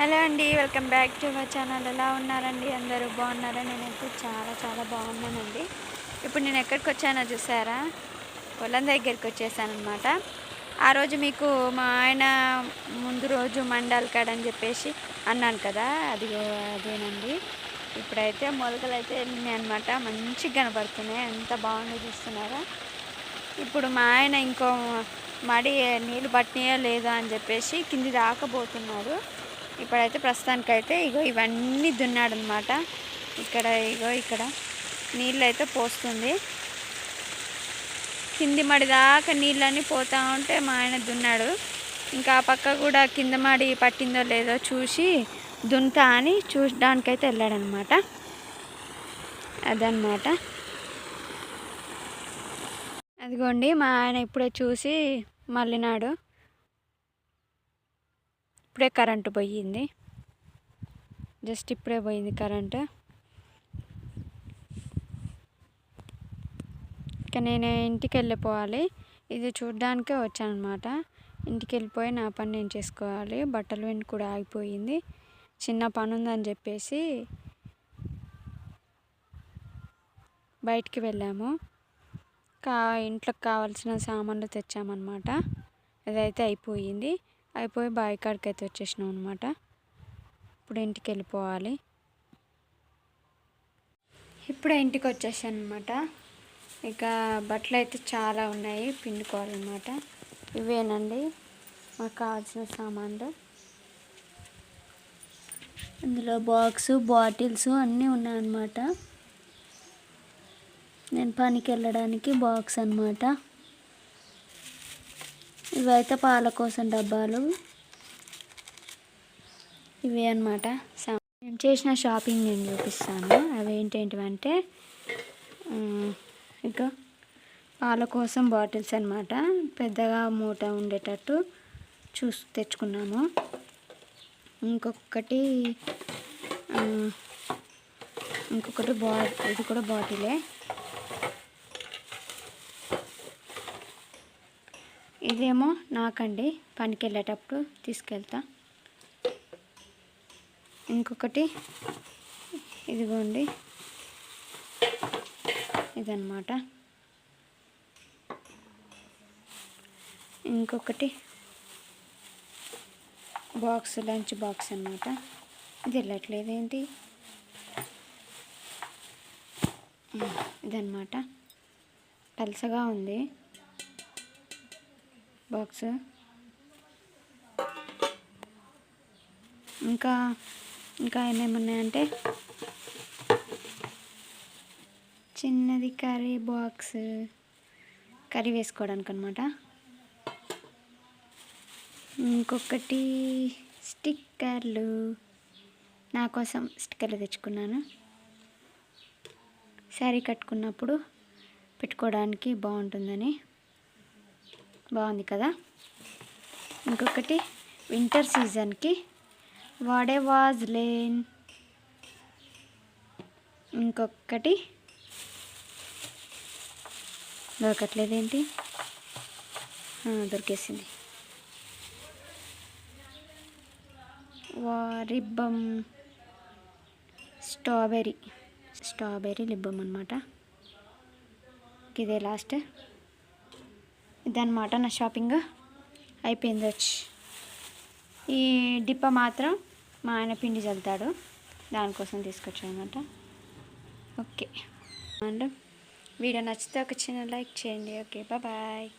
Hello అండి welcome back to my channel. ఎలా ఉన్నారండి? అందరూ బాగున్నారా? నేనైతే చాలా చాలా బాగున్నానండి. ఇప్పుడు నేను ఎక్కడికి వచ్చానో చూసారా? పొలం దగ్గరికి వచ్చేసానమాట ఆ రోజు మీకు మా ఆయన ముందు రోజు మండల్ కాడని చెప్పేసి అన్నాను కదా అది అదేనండి. ఇప్పుడైతే మొలకలు అయితే వెళ్ళినాయి అనమాట మంచిగా కనపడుతున్నాయి. ఎంత బాగుందో చూస్తున్నారా? ఇప్పుడు మా ఆయన ఇంకో మడి నీళ్ళు పట్టినాయో లేదా అని చెప్పేసి కింది దాకపోతున్నాడు ఇప్పుడైతే ప్రస్తుతానికైతే ఇగో ఇవన్నీ దున్నాడు అనమాట ఇక్కడ ఇగో ఇక్కడ నీళ్ళు అయితే పోస్తుంది. కింది మడి దాకా నీళ్ళన్నీ పోతూ ఉంటే మా ఆయన దున్నాడు. ఇంకా ఆ పక్క కూడా కింద మడి పట్టిందో లేదో చూసి దున్తా అని చూడడానికైతే వెళ్ళాడనమాట. అదనమాట. అదిగోండి మా ఆయన ఇప్పుడే చూసి మళ్ళీనాడు. ఇప్పుడే కరెంటు పోయింది. జస్ట్ ఇప్పుడే పోయింది కరెంటు. ఇక నేను ఇంటికి వెళ్ళిపోవాలి ఇది చూడ్డానికే వచ్చానమాట. ఇంటికి వెళ్ళిపోయి నా పని నేను చేసుకోవాలి. బట్టలు వెంట కూడా ఆగిపోయింది. చిన్న పని ఉందని చెప్పేసి బయటికి వెళ్ళాము. కా ఇంట్లోకి కావాల్సిన సామాన్లు తెచ్చామన్నమాట. అదైతే అయిపోయింది. అయిపోయి బావి కాడికి అయితే వచ్చేసినాం అనమాట ఇప్పుడు ఇంటికి వెళ్ళిపోవాలి. ఇప్పుడే ఇంటికి వచ్చేసాను అనమాట ఇక బట్టలు అయితే చాలా ఉన్నాయి పిండుకోవాలన్నమాట. ఇవేనండి మాకు కావాల్సిన సామాన్లు. ఇందులో బాక్స్ బాటిల్స్ అన్నీ ఉన్నాయన్నమాట. నేను పనికి వెళ్ళడానికి బాక్స్ అనమాట ఇవైతే పాల కోసం డబ్బాలు. ఇవే అనమాట నేను చేసిన షాపింగ్ నేను చూపిస్తాను. అవి ఏంటేంటివంటే ఇక పాల కోసం బాటిల్స్ అనమాట పెద్దగా మూట ఉండేటట్టు చూసి తెచ్చుకున్నాము ఇంకొకటి ఇంకొకటి బా ఇది కూడా బాటిలే. ఇదేమో నాకండి పనికి వెళ్ళేటప్పుడు తీసుకెళ్తా. ఇంకొకటి ఇదిగోండి. ఇదన్నమాట. ఇంకొకటి బాక్స్ లంచ్ బాక్స్ అనమాట ఇది వెళ్ళట్లేదు ఏంటి? ఇదన్నమాట. పలసగా ఉంది. బాక్స్. ఇంకా ఇంకా ఏమేమి ఉన్నాయంటే చిన్నది కర్రీ బాక్స్. కర్రీ వేసుకోవడానికి అనమాట ఇంకొకటి స్టిక్కర్లు. నా కోసం స్టిక్కర్లు తెచ్చుకున్నాను. శారీ కట్టుకున్నప్పుడు పెట్టుకోవడానికి బాగుంటుందని. బాగుంది కదా? ఇంకొకటి వింటర్ సీజన్కి వాడే వాజ్లేన్ ఇంకొకటి దొరకట్లేదేంటి? దొరికేసింది. వా రిబ్బం స్ట్రాబెర్రీ. స్ట్రాబెర్రీ లిబ్బం అనమాట ఇదే లాస్ట్ ఇదన్నమాట నా షాపింగ్. అయిపోయింది వచ్చి. ఈ డిప్ప మాత్రం మా ఆయన పిండి చల్లుతాడు. దానికోసం తీసుకొచ్చానమాట. ఓకే. అండ్ వీడియో నచ్చితే ఒక చిన్న లైక్ చేయండి. Okay bye